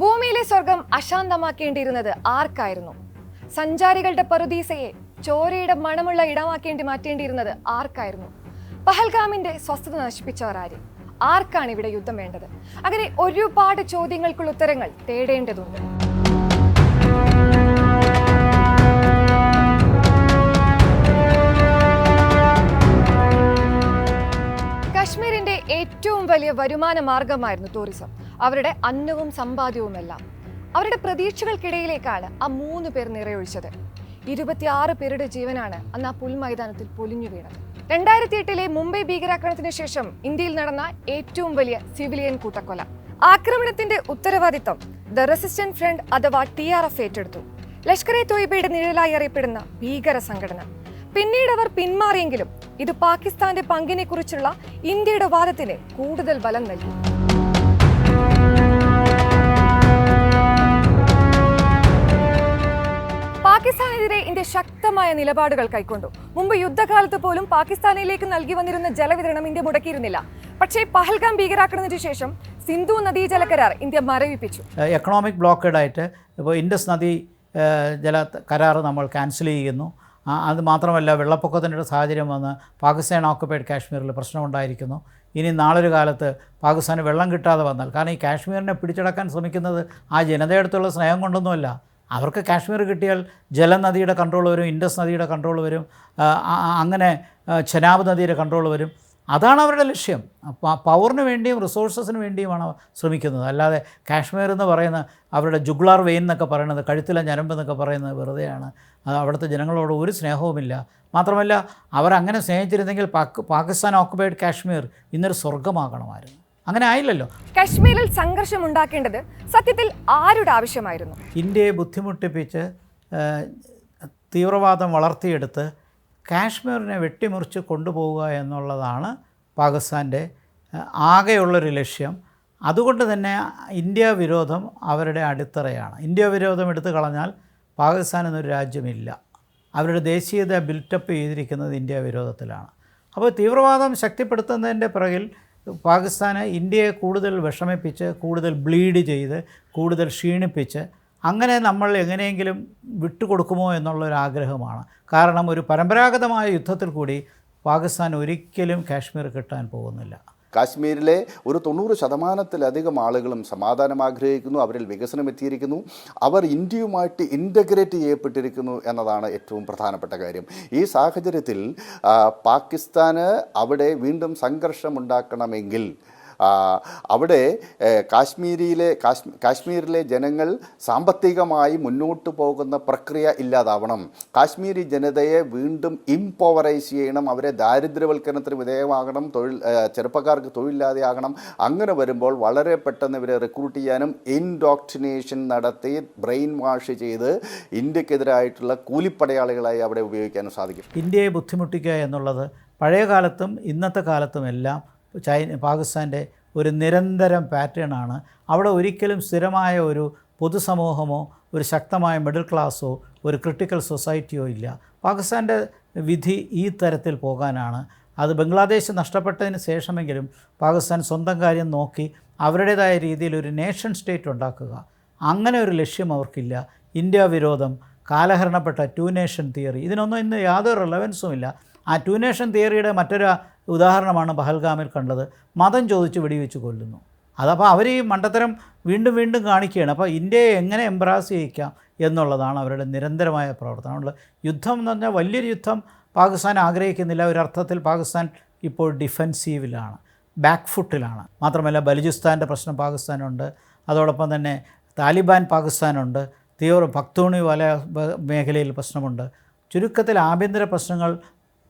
ഭൂമിയിലെ സ്വർഗം അശാന്തമാക്കേണ്ടിയിരുന്നത് ആർക്കായിരുന്നു? സഞ്ചാരികളുടെ പറുദീസയെ ചോരയുടെ മണമുള്ള ഇടമാക്കേണ്ടി മാറ്റേണ്ടിയിരുന്നത് ആർക്കായിരുന്നു? പഹൽഗാമിന്റെ സ്വസ്ഥത നശിപ്പിച്ചവർ ആര്? ആർക്കാണ് ഇവിടെ യുദ്ധം വേണ്ടത്? അങ്ങനെ ഒരുപാട് ചോദ്യങ്ങൾക്കുള്ള ഉത്തരങ്ങൾ തേടേണ്ടതുണ്ട്. കശ്മീരിന്റെ ഏറ്റവും വലിയ വരുമാന മാർഗമായിരുന്നു ടൂറിസം അവരുടെ അന്നവും സമ്പാദ്യവുമെല്ലാം. അവരുടെ പ്രതീക്ഷകൾക്കിടയിലേക്കാണ് ആ മൂന്ന് പേർ നിറയൊഴിച്ചത്. ഇരുപത്തിയാറ് പേരുടെ ജീവനാണ് അന്ന് ആ പുൽമൈതാനത്തിൽ പൊലിഞ്ഞു വീണത്. രണ്ടായിരത്തി എട്ടിലെ മുംബൈ ഭീകരാക്രമണത്തിന് ശേഷം ഇന്ത്യയിൽ നടന്ന ഏറ്റവും വലിയ സിവിലിയൻ കൂട്ടക്കൊല. ആക്രമണത്തിന്റെ ഉത്തരവാദിത്തം ദ റെസിസ്റ്റന്റ് ഫ്രണ്ട് അഥവാ ടി ആർ എഫ് ഏറ്റെടുത്തു. ലഷ്കർ എ തോയിബയുടെ നിഴലായി അറിയപ്പെടുന്ന ഭീകര സംഘടന. പിന്നീട് അവർ പിന്മാറിയെങ്കിലും ഇത് പാകിസ്ഥാന്റെ പങ്കിനെ കുറിച്ചുള്ള ഇന്ത്യയുടെ വാദത്തിന് കൂടുതൽ ബലം നൽകി. പാകിസ്ഥാനെതിരെ ഇന്ത്യ ശക്തമായ നിലപാടുകൾ കൈക്കൊണ്ടു. മുമ്പ് യുദ്ധകാലത്ത് പോലും പാകിസ്ഥാനിലേക്ക് നൽകി വന്നിരുന്ന ജലവിതരണം ഇന്ത്യ മുടക്കിയിരുന്നില്ല. പക്ഷേ പഹൽഗാം ഭീകരാക്രമണത്തിന് ശേഷം സിന്ധു നദീജല കരാർ ഇന്ത്യ മരവിപ്പിച്ചു. എക്കണോമിക് ബ്ലോക്കേഡായിട്ട് ഇപ്പോൾ ഇൻഡസ് നദി ജല കരാർ നമ്മൾ ക്യാൻസൽ ചെയ്യുന്നു. അത് മാത്രമല്ല വെള്ളപ്പൊക്കത്തിന്റെ സാഹചര്യം വന്ന് പാകിസ്ഥാൻ ഓക്കുപ്പൈഡ് കാശ്മീരിൽ പ്രശ്നമുണ്ടായിരിക്കുന്നു. ഇനി നാളൊരു കാലത്ത് പാകിസ്ഥാന് വെള്ളം കിട്ടാതെ വന്നാൽ കാരണം ഈ കാശ്മീരിനെ പിടിച്ചടക്കാൻ ശ്രമിക്കുന്നത് ആ ജനതയടുത്തുള്ള സ്നേഹം കൊണ്ടൊന്നുമല്ല. അവർക്ക് കാശ്മീർ കിട്ടിയാൽ ജലനദിയുടെ കൺട്രോൾ വരും ഇൻഡസ് നദിയുടെ കൺട്രോൾ വരും അങ്ങനെ ചെനാബ് നദിയുടെ കൺട്രോൾ വരും. അതാണ് അവരുടെ ലക്ഷ്യം. പവറിന് വേണ്ടിയും റിസോഴ്സസിന് വേണ്ടിയുമാണ് ശ്രമിക്കുന്നത്. അല്ലാതെ കാശ്മീർ എന്ന് പറയുന്ന അവരുടെ ജുഗ്ലാർ വെയിൻ എന്നൊക്കെ പറയുന്നത് കഴുത്തിലെ ഞരമ്പ് എന്നൊക്കെ പറയുന്നത് വെറുതെയാണ്. അവിടുത്തെ ജനങ്ങളോട് ഒരു സ്നേഹവുമില്ല. മാത്രമല്ല അവരങ്ങനെ സ്നേഹിച്ചിരുന്നെങ്കിൽ പാക് പാകിസ്ഥാൻ ഓക്കുപൈഡ് കാശ്മീർ ഇന്നൊരു സ്വർഗമാകണമായിരുന്നു അങ്ങനെ ആയില്ലല്ലോ. കശ്മീരിൽ സംഘർഷം ഉണ്ടാക്കേണ്ടത് സത്യത്തിൽ ആരുടെ ആവശ്യമായിരുന്നു? ഇന്ത്യയെ ബുദ്ധിമുട്ടിപ്പിച്ച് തീവ്രവാദം വളർത്തിയെടുത്ത് കാശ്മീരിനെ വെട്ടിമുറിച്ച് കൊണ്ടുപോവുക എന്നുള്ളതാണ് പാകിസ്ഥാന്റെ ആകെയുള്ളൊരു ലക്ഷ്യം. അതുകൊണ്ട് തന്നെ ഇന്ത്യ വിരോധം അവരുടെ അടിത്തറയാണ്. ഇന്ത്യ വിരോധം എടുത്തു കളഞ്ഞാൽ പാകിസ്ഥാൻ എന്നൊരു രാജ്യമില്ല. അവരുടെ ദേശീയത ബിൽറ്റപ്പ് ചെയ്തിരിക്കുന്നത് ഇന്ത്യ വിരോധത്തിലാണ്. അപ്പോൾ തീവ്രവാദം ശക്തിപ്പെടുത്തുന്നതിന്റെ പിറകിൽ പാകിസ്ഥാന് ഇന്ത്യയെ കൂടുതൽ വിഷമിപ്പിച്ച് കൂടുതൽ ബ്ലീഡ് ചെയ്ത് കൂടുതൽ ക്ഷീണിപ്പിച്ച് അങ്ങനെ നമ്മൾ എങ്ങനെയെങ്കിലും വിട്ടുകൊടുക്കുമോ എന്നുള്ളൊരു ആഗ്രഹമാണ് കാരണം ഒരു പരമ്പരാഗതമായ യുദ്ധത്തിൽ കൂടി പാകിസ്ഥാൻ ഒരിക്കലും കാശ്മീർ കിട്ടാൻ പോകുന്നില്ല. കാശ്മീരിലെ ഒരു തൊണ്ണൂറ് ശതമാനത്തിലധികം ആളുകളും സമാധാനം ആഗ്രഹിക്കുന്നു അവരിൽ വികസനം എത്തിയിരിക്കുന്നു അവർ ഇന്ത്യയുമായിട്ട് ഇന്റഗ്രേറ്റ് ചെയ്യപ്പെട്ടിരിക്കുന്നു എന്നതാണ് ഏറ്റവും പ്രധാനപ്പെട്ട കാര്യം. ഈ സാഹചര്യത്തിൽ പാകിസ്ഥാന് അവിടെ വീണ്ടും സംഘർഷമുണ്ടാക്കണമെങ്കിൽ അവിടെ കാശ്മീരിയിലെ കാശ്മീ കാശ്മീരിലെ ജനങ്ങൾ സാമ്പത്തികമായി മുന്നോട്ട് പോകുന്ന പ്രക്രിയ ഇല്ലാതാവണം. കാശ്മീരി ജനതയെ വീണ്ടും ഇംപവറൈസ് ചെയ്യണം അവരെ ദാരിദ്ര്യവൽക്കരണത്തിന് വിധേയമാകണം തൊഴിൽ ചെറുപ്പക്കാർക്ക് തൊഴിലില്ലാതെയാകണം അങ്ങനെ വരുമ്പോൾ വളരെ പെട്ടെന്ന് ഇവരെ റിക്രൂട്ട് ചെയ്യാനും ഇൻഡോക്ട്രിനേഷൻ നടത്തി ബ്രെയിൻ വാഷ് ചെയ്ത് ഇന്ത്യക്കെതിരായിട്ടുള്ള കൂലിപ്പടയാളികളായി അവിടെ ഉപയോഗിക്കാനും സാധിക്കും. ഇന്ത്യയെ ബുദ്ധിമുട്ടിക്കുക എന്നുള്ളത് പഴയ കാലത്തും ഇന്നത്തെ കാലത്തുമെല്ലാം ചൈന പാകിസ്ഥാന്റെ ഒരു നിരന്തരം പാറ്റേണാണ് അവിടെ ഒരിക്കലും സ്ഥിരമായ ഒരു പൊതുസമൂഹമോ ഒരു ശക്തമായ മിഡിൽ ക്ലാസ്സോ ഒരു ക്രിട്ടിക്കൽ സൊസൈറ്റിയോ ഇല്ല. പാകിസ്ഥാന്റെ വിധി ഈ തരത്തിൽ പോകാനാണ്. അത് ബംഗ്ലാദേശ് നഷ്ടപ്പെട്ടതിന് ശേഷമെങ്കിലും പാകിസ്ഥാൻ സ്വന്തം കാര്യം നോക്കി അവരുടേതായ രീതിയിൽ ഒരു നേഷൻ സ്റ്റേറ്റ് ഉണ്ടാക്കുക. അങ്ങനെ ഒരു ലക്ഷ്യം അവർക്കില്ല. ഇന്ത്യ വിരോധം കാലഹരണപ്പെട്ട ടു നേഷൻ തിയറി ഇതിനൊന്നും ഇന്ന് യാതൊരു റിലവൻസും ഇല്ല. ആ ടു നേഷൻ തിയറിയുടെ മറ്റൊരു ഉദാഹരണമാണ് പഹൽഗാമിൽ കണ്ടത്. മതം ചോദിച്ച് വെടിവെച്ച് കൊല്ലുന്നു. അതപ്പോൾ അവർ ഈ മണ്ടത്തരം വീണ്ടും വീണ്ടും കാണിക്കുകയാണ്. അപ്പോൾ ഇന്ത്യയെ എങ്ങനെ എംബ്രാസ് ചെയ്യിക്കാം എന്നുള്ളതാണ് അവരുടെ നിരന്തരമായ പ്രവർത്തനം. യുദ്ധം എന്ന് പറഞ്ഞാൽ വലിയൊരു യുദ്ധം പാകിസ്ഥാൻ ആഗ്രഹിക്കുന്നില്ല. ഒരർത്ഥത്തിൽ പാകിസ്ഥാൻ ഇപ്പോൾ ഡിഫെൻസീവിലാണ് ബാക്ക് ഫുട്ടിലാണ് മാത്രമല്ല ബലുചിസ്ഥാന്റെ പ്രശ്നം പാകിസ്ഥാനുണ്ട്. അതോടൊപ്പം തന്നെ താലിബാൻ പാകിസ്ഥാനുണ്ട്. തീവ്ര ഭക്തൂണി വല മേഖലയിൽ പ്രശ്നമുണ്ട്. ചുരുക്കത്തിൽ ആഭ്യന്തര പ്രശ്നങ്ങൾ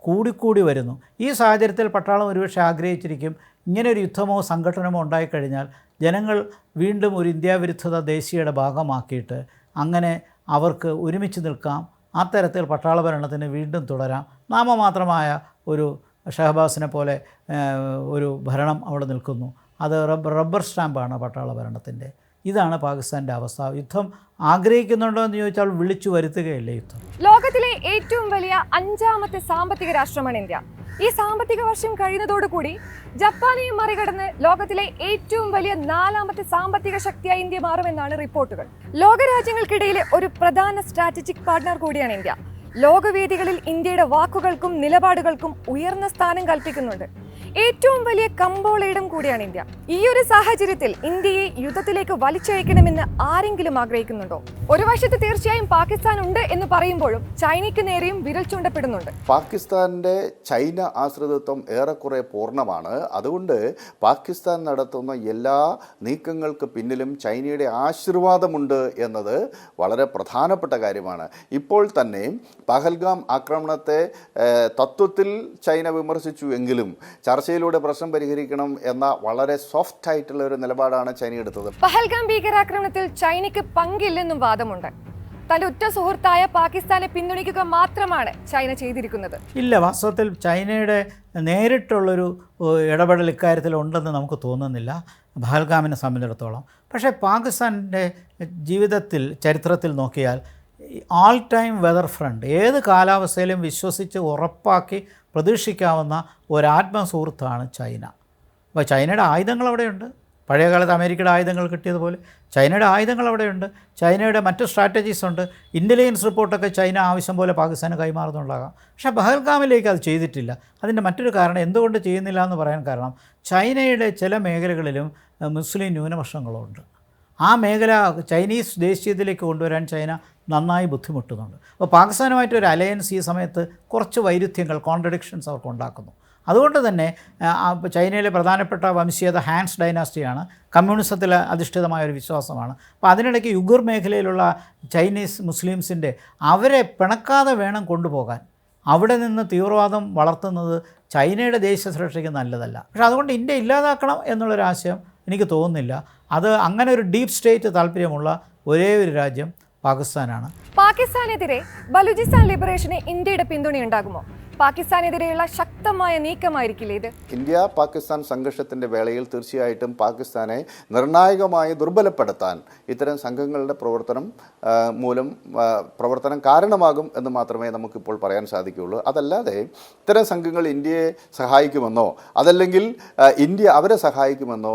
കൂടിക്കൂടി വരുന്നു. ഈ സാഹചര്യത്തിൽ പട്ടാളം ഒരുപക്ഷെ ആഗ്രഹിച്ചിരിക്കും ഇങ്ങനൊരു യുദ്ധമോ സംഘടനമോ ഉണ്ടായിക്കഴിഞ്ഞാൽ ജനങ്ങൾ വീണ്ടും ഒരു ഇന്ത്യാവിരുദ്ധത ദേശീയയുടെ ഭാഗമാക്കിയിട്ട് അങ്ങനെ അവർക്ക് ഒരുമിച്ച് നിൽക്കാം. അത്തരത്തിൽ പട്ടാള ഭരണത്തിന് വീണ്ടും തുടരാം. നാമമാത്രമായ ഒരു ഷഹബാസിനെ പോലെ ഒരു ഭരണം അവിടെ നിൽക്കുന്നു. അത് റബ്ബർ സ്റ്റാമ്പാണ് പട്ടാള ഭരണത്തിന്റെ ഇതാണ് പാകിസ്ഥാന്റെ അവസ്ഥ. യുദ്ധം ആഗ്രഹിക്കുന്നുണ്ടോ എന്ന് ചോദിച്ചാൽ വിളിച്ചു വരുത്തുകയല്ലേ യുദ്ധം. ലോകത്തിലെ ഏറ്റവും വലിയ അഞ്ചാമത്തെ സാമ്പത്തിക രാഷ്ട്രമാണ് ഇന്ത്യ. ഈ സാമ്പത്തിക വർഷം കഴിയുന്നതോടുകൂടി ജപ്പാനെയും മറികടന്ന് ലോകത്തിലെ ഏറ്റവും വലിയ നാലാമത്തെ സാമ്പത്തിക ശക്തിയായി ഇന്ത്യ മാറുമെന്നാണ് റിപ്പോർട്ടുകൾ. ലോകരാജ്യങ്ങൾക്കിടയിലെ ഒരു പ്രധാന സ്ട്രാറ്റജിക് പാർട്ണർ കൂടിയാണ് ഇന്ത്യ. ലോകവേദികളിൽ ഇന്ത്യയുടെ വാക്കുകൾക്കും നിലപാടുകൾക്കും ഉയർന്ന സ്ഥാനം കൽപ്പിക്കുന്നുണ്ട്. ഏറ്റവും വലിയ കമ്പോളയിടം കൂടിയാണ് ഇന്ത്യ. ഈ ഒരു സാഹചര്യത്തിൽ ഇന്ത്യയെ യുദ്ധത്തിലേക്ക് വലിച്ചയക്കണമെന്ന് ആരെങ്കിലും ആഗ്രഹിക്കുന്നുണ്ടോ? ഒരു വശത്ത് തീർച്ചയായും പാകിസ്ഥാൻ ഉണ്ട് എന്ന് പറയുമ്പോഴും ചൈനയ്ക്ക് നേരെയും വിരൽ ചൂണ്ടപ്പെടുന്നുണ്ട്. പാകിസ്ഥാന്റെ ചൈന ആശ്രിതത്വം ഏറെക്കുറെ പൂർണമാണ്. അതുകൊണ്ട് പാകിസ്ഥാൻ നടത്തുന്ന എല്ലാ നീക്കങ്ങൾക്ക് പിന്നിലും ചൈനയുടെ ആശീർവാദമുണ്ട് എന്നത് വളരെ പ്രധാനപ്പെട്ട കാര്യമാണ്. ഇപ്പോൾ തന്നെ പഹൽഗാം ആക്രമണത്തെ തത്വത്തിൽ ചൈന വിമർശിച്ചു എങ്കിലും ചർച്ചയിലൂടെ പ്രശ്നം പരിഹരിക്കണം എന്ന വളരെ സോഫ്റ്റ് ആയിട്ടുള്ള ഒരു നിലപാടാണ് ചൈന എടുത്തത്. പഹൽഗാം ഭീകരാക്രമണത്തിൽ ചൈനയ്ക്ക് പങ്കില്ലെന്നും വാദമുണ്ട്. തന്റെ ഉറ്റ സുഹൃത്തായ പാകിസ്ഥാനെ പിന്തുണയ്ക്കുക മാത്രമാണ് ചൈന ചെയ്തിരിക്കുന്നത്. ഇല്ല വാസ്തവത്തിൽ ചൈനയുടെ നേരിട്ടുള്ളൊരു ഇടപെടൽ ഇക്കാര്യത്തിൽ ഉണ്ടെന്ന് നമുക്ക് തോന്നുന്നില്ല. പഹൽഗാമിനെ സംബന്ധിച്ചിടത്തോളം. പക്ഷേ പാകിസ്ഥാന്റെ ജീവിതത്തിൽ ചരിത്രത്തിൽ നോക്കിയാൽ ആൾ ടൈം വെതർ ഫ്രണ്ട് ഏത് കാലാവസ്ഥയിലും വിശ്വസിച്ച് ഉറപ്പാക്കി പ്രതീക്ഷിക്കാവുന്ന ഒരാത്മസുഹൃത്താണ് ചൈന. അപ്പോൾ ചൈനയുടെ ആയുധങ്ങൾ അവിടെയുണ്ട്. പഴയ കാലത്ത് അമേരിക്കയുടെ ആയുധങ്ങൾ കിട്ടിയതുപോലെ ചൈനയുടെ ആയുധങ്ങൾ അവിടെയുണ്ട്. ചൈനയുടെ മറ്റ് സ്ട്രാറ്റജീസ് ഉണ്ട്. ഇന്റലിജൻസ് റിപ്പോർട്ടൊക്കെ ചൈന ആവശ്യം പോലെ പാകിസ്ഥാന് കൈമാറുന്നുണ്ടാകാം. പക്ഷേ ബഹൽഗാമിലേക്ക് അത് ചെയ്തിട്ടില്ല. അതിന്റെ മറ്റൊരു കാരണം എന്തുകൊണ്ട് ചെയ്യുന്നില്ല എന്ന് പറയാൻ കാരണം ചൈനയുടെ ചില മേഖലകളിലും മുസ്ലിം ന്യൂനപക്ഷങ്ങളുണ്ട്. ആ മേഖല ചൈനീസ് ദേശീയത്തിലേക്ക് കൊണ്ടുവരാൻ ചൈന നന്നായി ബുദ്ധിമുട്ടുന്നുണ്ട്. അപ്പോൾ പാകിസ്ഥാനുമായിട്ട് ഒരു അലയൻസ് ഈ സമയത്ത് കുറച്ച് വൈരുദ്ധ്യങ്ങൾ കോൺട്രഡിക്ഷൻസ് അവർക്ക് ഉണ്ടാക്കുന്നു. അതുകൊണ്ട് തന്നെ ചൈനയിലെ പ്രധാനപ്പെട്ട വംശീയത ഹാൻസ് ഡൈനാസ്റ്റിയാണ്. കമ്മ്യൂണിസത്തിൽ അധിഷ്ഠിതമായ ഒരു വിശ്വാസമാണ്. അപ്പോൾ അതിനിടയ്ക്ക് യുഗുർ മേഖലയിലുള്ള ചൈനീസ് മുസ്ലിംസിന്റെ അവരെ പിണക്കാതെ വേണം കൊണ്ടുപോകാൻ. അവിടെ നിന്ന് തീവ്രവാദം വളർത്തുന്നത് ചൈനയുടെ ദേശീയ സുരക്ഷയ്ക്ക് നല്ലതല്ല. പക്ഷേ അതുകൊണ്ട് ഇന്ത്യ ഇല്ലാതാക്കണം എന്നുള്ളൊരാശയം എനിക്ക് തോന്നുന്നില്ല. അത് അങ്ങനെ ഒരു ഡീപ് സ്റ്റേറ്റ് താല്പര്യമുള്ള ഒരേ ഒരു രാജ്യം പാകിസ്ഥാനാണ്. പാകിസ്ഥാനെതിരെ ബലൂചിസ്ഥാൻ ലിബറേഷന് ഇന്ത്യയുടെ പിന്തുണയുണ്ടാകുമോ? പാകിസ്ഥാനെതിരെയുള്ള ശക്തമായ നീക്കമായിരിക്കില്ലേ ഇത്? ഇന്ത്യ പാകിസ്ഥാൻ സംഘർഷത്തിന്റെ വേളയിൽ തീർച്ചയായിട്ടും പാകിസ്ഥാനെ നിർണായകമായി ദുർബലപ്പെടുത്താൻ ഇത്തരം സംഘങ്ങളുടെ പ്രവർത്തനം മൂലം പ്രവർത്തനം കാരണമാകും എന്ന് മാത്രമേ നമുക്കിപ്പോൾ പറയാൻ സാധിക്കുകയുള്ളൂ. അതല്ലാതെ ഇത്തരം സംഘങ്ങൾ ഇന്ത്യയെ സഹായിക്കുമെന്നോ അതല്ലെങ്കിൽ ഇന്ത്യ അവരെ സഹായിക്കുമെന്നോ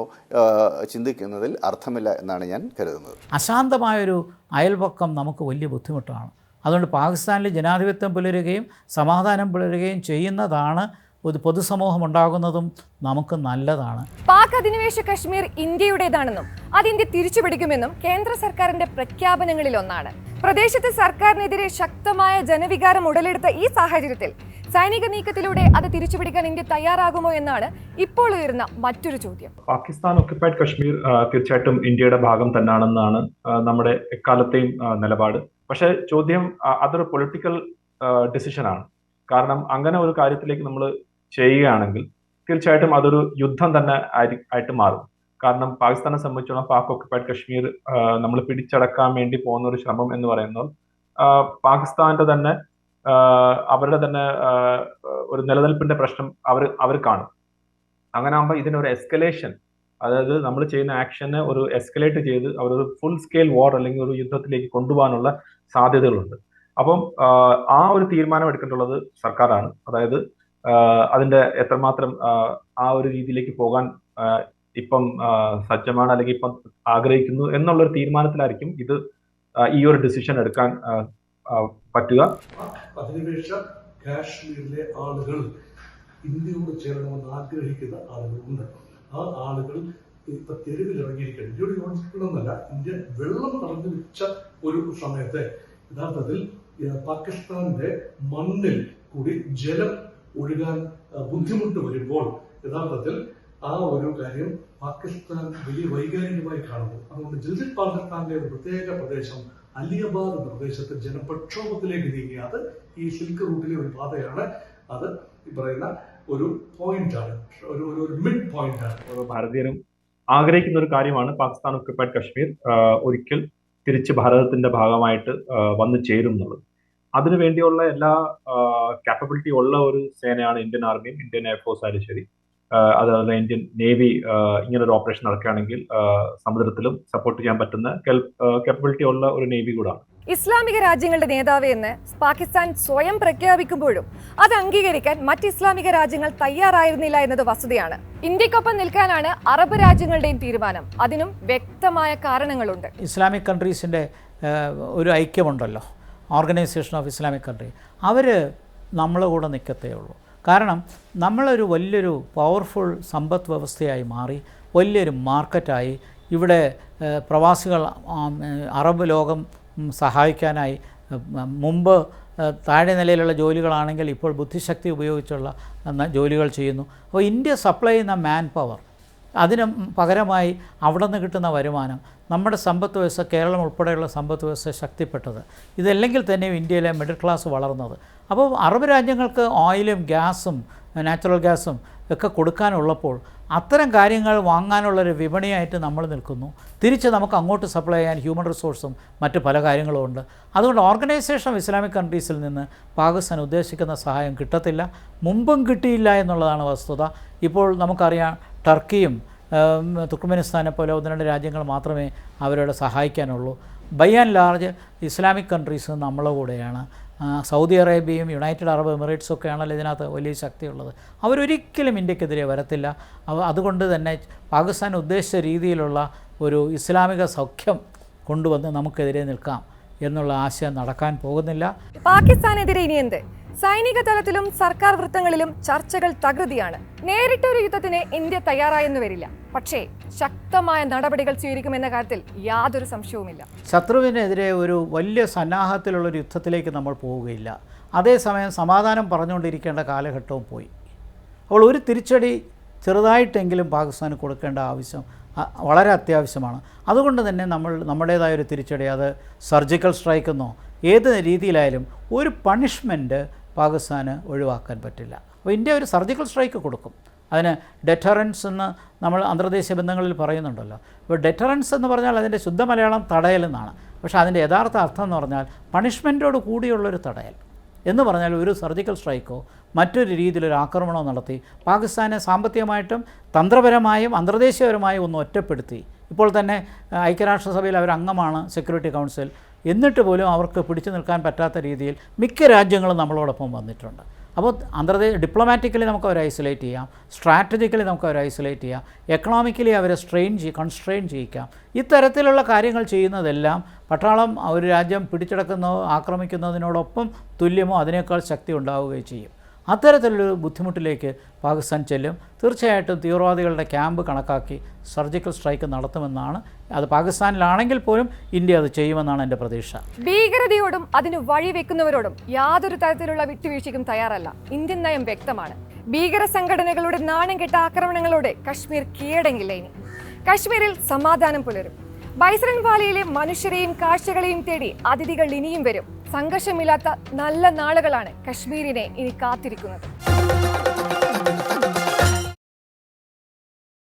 ചിന്തിക്കുന്നതിൽ അർത്ഥമില്ല എന്നാണ് ഞാൻ കരുതുന്നത്. അശാന്തമായൊരു അയൽപക്കം നമുക്ക് വലിയ ബുദ്ധിമുട്ടാണ്. അതുകൊണ്ട് പാകിസ്ഥാനിൽ ജനാധിപത്യം പുലരുകയും സമാധാനം പുലരുകയും ചെയ്യുന്നതാണ് ഒരു പൊതുസമൂഹം ഉണ്ടാകുന്നതും നമുക്ക് നല്ലതാണ്. പാക് അധിനിവേശ കശ്മീർ ഇന്ത്യയുടേതാണെന്നും അത് ഇന്ത്യ തിരിച്ചുപിടിക്കുമെന്നും കേന്ദ്ര സർക്കാരിന്റെ പ്രഖ്യാപനങ്ങളിൽ ഒന്നാണ്. പ്രദേശത്ത് സർക്കാരിനെതിരെ ശക്തമായ ജനവികാരം ഉടലെടുത്ത ഈ സാഹചര്യത്തിൽ സൈനിക നീക്കത്തിലൂടെ അത് തിരിച്ചുപിടിക്കാൻ ഇന്ത്യ തയ്യാറാകുമോ എന്നാണ് ഇപ്പോൾ ഉയരുന്ന മറ്റൊരു ചോദ്യം. പാകിസ്ഥാൻ ഒക്യുപ്പൈഡ് കശ്മീർ തീർച്ചയായിട്ടും ഇന്ത്യയുടെ ഭാഗം തന്നെയാണെന്നാണ് നമ്മുടെ എക്കാലത്തെയും നിലപാട്. പക്ഷേ ചോദ്യം അതൊരു പൊളിറ്റിക്കൽ ഡിസിഷനാണ് കാരണം അങ്ങനെ ഒരു കാര്യത്തിലേക്ക് നമ്മൾ ചെയ്യുകയാണെങ്കിൽ തീർച്ചയായിട്ടും അതൊരു യുദ്ധം തന്നെ ആയിട്ട് മാറും. കാരണം പാകിസ്ഥാനെ സംബന്ധിച്ചോളം പാക് ഓക്കുപ്പൈഡ് കശ്മീർ നമ്മൾ പിടിച്ചടക്കാൻ വേണ്ടി പോകുന്ന ഒരു ശ്രമം എന്ന് പറയുന്നത് പാകിസ്ഥാന്റെ തന്നെ അവരുടെ തന്നെ ഒരു നിലനിൽപ്പിന്റെ പ്രശ്നം അവർ അവർ കാണും. അങ്ങനെ ആകുമ്പോൾ ഇതിനൊരു എസ്കലേഷൻ അതായത് നമ്മൾ ചെയ്യുന്ന ആക്ഷനെ ഒരു എസ്കലേറ്റ് ചെയ്ത് അവരൊരു ഫുൾ സ്കെയിൽ വാർ അല്ലെങ്കിൽ ഒരു യുദ്ധത്തിലേക്ക് കൊണ്ടുപോകാനുള്ള സാധ്യതകളുണ്ട്. അപ്പം ആ, ഒരു തീരുമാനം എടുക്കേണ്ടുള്ളത് സർക്കാരാണ്. അതായത് അതിന്റെ എത്രമാത്രം ആ, ഒരു രീതിയിലേക്ക് പോകാൻ ഇപ്പം സജ്ജമാണ് അല്ലെങ്കിൽ ഇപ്പം ആഗ്രഹിക്കുന്നു എന്നുള്ള ഒരു തീരുമാനത്തിലായിരിക്കും ഇത് ഈ ഒരു ഡിസിഷൻ എടുക്കാൻ പറ്റുക. കാശ്മീരിലെ ആളുകൾ ഇന്ത്യയോട് ചേരണമെന്ന് ആഗ്രഹിക്കുന്ന ആളുകളുണ്ട്. ആ ആളുകൾ ഇപ്പൊ തെരുവിൽ ഇന്ത്യയുടെ യോജിപ്പിക്കണമെന്നല്ല ഇന്ത്യ വെള്ളം പറഞ്ഞു വെച്ച ഒരു സമയത്ത്. യഥാർത്ഥത്തിൽ പാകിസ്ഥാന്റെ മണ്ണിൽ കൂടി ജലം ഒഴുകാൻ ബുദ്ധിമുട്ട് വരുമ്പോൾ യഥാർത്ഥത്തിൽ ആ ഒരു കാര്യം പാകിസ്ഥാൻ വലിയ വൈകാരികമായി കാണുന്നു. അതുകൊണ്ട് ജിൽജിത് പാകിസ്ഥാന്റെ ഒരു പ്രത്യേക പ്രദേശം അലിയബാദ് എന്ന പ്രദേശത്ത് ജനപ്രക്ഷോഭത്തിലേക്ക് നീങ്ങി. അത് ഈ സിൽക്ക് റൂട്ടിലെ ഒരു പാതയാണ്. അത് ഈ പറയുന്ന ഒരു പോയിന്റ് ആണ് ഒരു ഒരു- മിഡ് പോയിന്റ് ആണ് ഭാരതീയനും ആഗ്രഹിക്കുന്ന ഒരു കാര്യമാണ് പാകിസ്ഥാൻ ഒക്യുപ്പൈഡ് കശ്മീർ. ഒരിക്കൽ തിരിച്ച് ഭാരതത്തിന്റെ ഭാഗമായിട്ട് വന്നു ചേരും അതിനു വേണ്ടിയുള്ള എല്ലാ കാപ്പബിലിറ്റി ഉള്ള ഒരു സേനയാണ് ഇന്ത്യൻ ആർമിയും ഇന്ത്യൻ എയർഫോഴ്സ് ആയാലും ശരി. അതുപോലെ ഇന്ത്യൻ നേവി ഇങ്ങനെ ഒരു ഓപ്പറേഷൻ നടക്കുകയാണെങ്കിൽ സമുദ്രത്തിലും സപ്പോർട്ട് ചെയ്യാൻ പറ്റുന്ന കാപ്പബിലിറ്റി ഉള്ള ഒരു നേവി കൂടാണ്. ഇസ്ലാമിക രാജ്യങ്ങളുടെ നേതാവ് എന്ന് പാകിസ്ഥാൻ സ്വയം പ്രഖ്യാപിക്കുമ്പോഴും അത് അംഗീകരിക്കാൻ മറ്റ് ഇസ്ലാമിക രാജ്യങ്ങൾ തയ്യാറായിരുന്നില്ല എന്നത് വസ്തുതയാണ്. ഇന്ത്യക്കൊപ്പം നിൽക്കാനാണ് അറബ് രാജ്യങ്ങളുടെയും തീരുമാനം. അതിനും വ്യക്തമായ കാരണങ്ങളുണ്ട്. ഇസ്ലാമിക് കൺട്രീസിന്റെ ഒരു ഐക്യമുണ്ടല്ലോ. Organisation of Islamic country. അവർ നമ്മളെ കൂടെ നിൽക്കത്തേ ഉള്ളൂ. കാരണം നമ്മളൊരു വലിയൊരു പവർഫുൾ സമ്പദ് വ്യവസ്ഥയായി മാറി വലിയൊരു മാർക്കറ്റായി. ഇവിടെ പ്രവാസികൾ അറബ് ലോകം സഹായിക്കാനായി. മുമ്പ് താഴെ നിലയിലുള്ള ജോലികളാണെങ്കിൽ ഇപ്പോൾ ബുദ്ധിശക്തി ഉപയോഗിച്ചുള്ള ജോലികൾ ചെയ്യുന്നു. അപ്പോൾ ഇന്ത്യ സപ്ലൈ ചെയ്യുന്ന മാൻ പവർ അതിന് പകരമായി അവിടെ നിന്ന് കിട്ടുന്ന വരുമാനം നമ്മുടെ സമ്പത്ത് വ്യവസ്ഥ കേരളം ഉൾപ്പെടെയുള്ള സമ്പത്ത് വ്യവസ്ഥ ശക്തിപ്പെട്ടത്. ഇതല്ലെങ്കിൽ തന്നെയും ഇന്ത്യയിലെ മിഡിൽ ക്ലാസ് വളർന്നത്. അപ്പോൾ അറബ് രാജ്യങ്ങൾക്ക് ഓയിലും ഗ്യാസും നാച്ചുറൽ ഗ്യാസും ഒക്കെ കൊടുക്കാനുള്ളപ്പോൾ അത്തരം കാര്യങ്ങൾ വാങ്ങാനുള്ളൊരു വിപണിയായിട്ട് നമ്മൾ നിൽക്കുന്നു. തിരിച്ച് നമുക്ക് അങ്ങോട്ട് സപ്ലൈ ചെയ്യാൻ ഹ്യൂമൻ റിസോഴ്സും മറ്റ് പല കാര്യങ്ങളും ഉണ്ട്. അതുകൊണ്ട് ഓർഗനൈസേഷൻ ഓഫ് ഇസ്ലാമിക് കൺട്രീസിൽ നിന്ന് പാകിസ്ഥാൻ ഉദ്ദേശിക്കുന്ന സഹായം കിട്ടത്തില്ല. മുമ്പും കിട്ടിയില്ല എന്നുള്ളതാണ് വസ്തുത. ഇപ്പോൾ നമുക്കറിയാം ടർക്കിയും തുർക്ക്മെനിസ്ഥാനെ പോലെ ഒന്ന് രണ്ട് രാജ്യങ്ങൾ മാത്രമേ അവരോട് സഹായിക്കാനുള്ളൂ. By and large Islamic countries നമ്മളെ കൂടെയാണ്. സൗദി അറേബ്യയും യുണൈറ്റഡ് അറബ് എമിറേറ്റ്സും ഒക്കെയാണല്ലോ ഇതിനകത്ത് വലിയ ശക്തിയുള്ളത്. അവരൊരിക്കലും ഇന്ത്യക്കെതിരെ വരത്തില്ല. അതുകൊണ്ട് തന്നെ പാകിസ്ഥാൻ ഉദ്ദേശിച്ച രീതിയിലുള്ള ഒരു ഇസ്ലാമിക സൗഖ്യം കൊണ്ടുവന്ന് നമുക്കെതിരെ നിൽക്കാം എന്നുള്ള ആശയം നടക്കാൻ പോകുന്നില്ല. പാകിസ്ഥാനെതിരെ ഇനി എന്ത്? സൈനിക തലത്തിലും സർക്കാർ വൃത്തങ്ങളിലും ചർച്ചകൾ തകൃതിയാണ്. നേരിട്ടൊരു യുദ്ധത്തിന് ഇന്ത്യ തയ്യാറായെന്ന് വരില്ല. പക്ഷേ ശക്തമായ നടപടികൾ സ്വീകരിക്കുമെന്ന കാര്യത്തിൽ യാതൊരു സംശയവുമില്ല. ശത്രുവിനെതിരെ ഒരു വലിയ സന്നാഹത്തിലുള്ളൊരു യുദ്ധത്തിലേക്ക് നമ്മൾ പോവുകയില്ല. അതേസമയം സമാധാനം പറഞ്ഞുകൊണ്ടിരിക്കേണ്ട കാലഘട്ടവും പോയി. അപ്പോൾ ഒരു തിരിച്ചടി ചെറുതായിട്ടെങ്കിലും പാകിസ്ഥാന് കൊടുക്കേണ്ട ആവശ്യം വളരെ അത്യാവശ്യമാണ്. അതുകൊണ്ട് തന്നെ നമ്മൾ നമ്മുടേതായ ഒരു തിരിച്ചടി അത് സർജിക്കൽ സ്ട്രൈക്കെന്നോ ഏത് രീതിയിലായാലും ഒരു പണിഷ്മെന്റ് പാകിസ്ഥാന് ഒഴിവാക്കാൻ പറ്റില്ല. അപ്പോൾ ഇന്ത്യ ഒരു സർജിക്കൽ സ്ട്രൈക്ക് കൊടുക്കും. അതിന് ഡെറ്ററൻസ് എന്ന് നമ്മൾ അന്തർദേശീയ ബന്ധങ്ങളിൽ പറയുന്നുണ്ടല്ലോ. അപ്പോൾ ഡെറ്ററൻസ് എന്ന് പറഞ്ഞാൽ അതിന്റെ ശുദ്ധ മലയാളം തടയൽ എന്നാണ്. പക്ഷേ അതിന്റെ യഥാർത്ഥ അർത്ഥം എന്ന് പറഞ്ഞാൽ പണിഷ്മെന്റോട് കൂടിയുള്ളൊരു തടയൽ എന്ന് പറഞ്ഞാൽ ഒരു സർജിക്കൽ സ്ട്രൈക്കോ മറ്റൊരു രീതിയിലൊരു ആക്രമണമോ നടത്തി പാകിസ്ഥാനെ സാമ്പത്തികമായിട്ടും തന്ത്രപരമായും അന്തർദേശീയപരമായും ഒന്ന് ഒറ്റപ്പെടുത്തി. ഇപ്പോൾ തന്നെ ഐക്യരാഷ്ട്രസഭയിൽ അവർ അംഗമാണ് സെക്യൂരിറ്റി കൗൺസിൽ. എന്നിട്ട് പോലും അവർക്ക് പിടിച്ചു നിൽക്കാൻ പറ്റാത്ത രീതിയിൽ മിക്ക രാജ്യങ്ങളും നമ്മളോടൊപ്പം വന്നിട്ടുണ്ട്. അപ്പോൾ അന്തർദേശ ഡിപ്ലോമാറ്റിക്കലി നമുക്ക് അവരെ ഐസൊലേറ്റ് ചെയ്യാം. സ്ട്രാറ്റജിക്കലി നമുക്ക് അവരെ ഐസൊലേറ്റ് ചെയ്യാം. എക്കണോമിക്കലി അവരെ സ്ട്രെയിൻ ചെയ്യും കൺസ്ട്രെയിൻ ചെയ്യിക്കാം. ഇത്തരത്തിലുള്ള കാര്യങ്ങൾ ചെയ്യുന്നതെല്ലാം പട്ടാളം ഒരു രാജ്യം പിടിച്ചെടുക്കുന്നതോ ആക്രമിക്കുന്നതിനോടൊപ്പം തുല്യമോ അതിനേക്കാൾ ശക്തി ഉണ്ടാവുകയും ചെയ്യും. അത്തരത്തിലൊരു ബുദ്ധിമുട്ടിലേക്ക് പാകിസ്ഥാൻ ചെല്ലും. തീർച്ചയായിട്ടും തീവ്രവാദികളുടെ ക്യാമ്പ് കണക്കാക്കി സർജിക്കൽ സ്ട്രൈക്ക് നടത്തുമെന്നാണ് അത് പാകിസ്ഥാനിലാണെങ്കിൽ പോലും ഇന്ത്യ അത് ചെയ്യുമെന്നാണ് എന്റെ പ്രതീക്ഷ. ഭീകരതയോടും അതിന് വഴിവെക്കുന്നവരോടും യാതൊരു തരത്തിലുള്ള വിട്ടുവീഴ്ചയ്ക്കും തയ്യാറല്ല. ഇന്ത്യൻ നയം വ്യക്തമാണ്. ഭീകര സംഘടനകളുടെ നാണം കെട്ട ആക്രമണങ്ങളോടെ കശ്മീർ കീഴടങ്ങില്ല ഇനി? കശ്മീരിൽ സമാധാനം പുലരും. ബൈസറൻ വാലിയിലെ മനുഷ്യരെയും കാഴ്ചകളെയും തേടി അതിഥികൾ ഇനിയും വരും. സംഘർഷമില്ലാത്ത നല്ല നാളുകളാണ് കശ്മീരിനെ ഇനി കാത്തിരിക്കുന്നത്.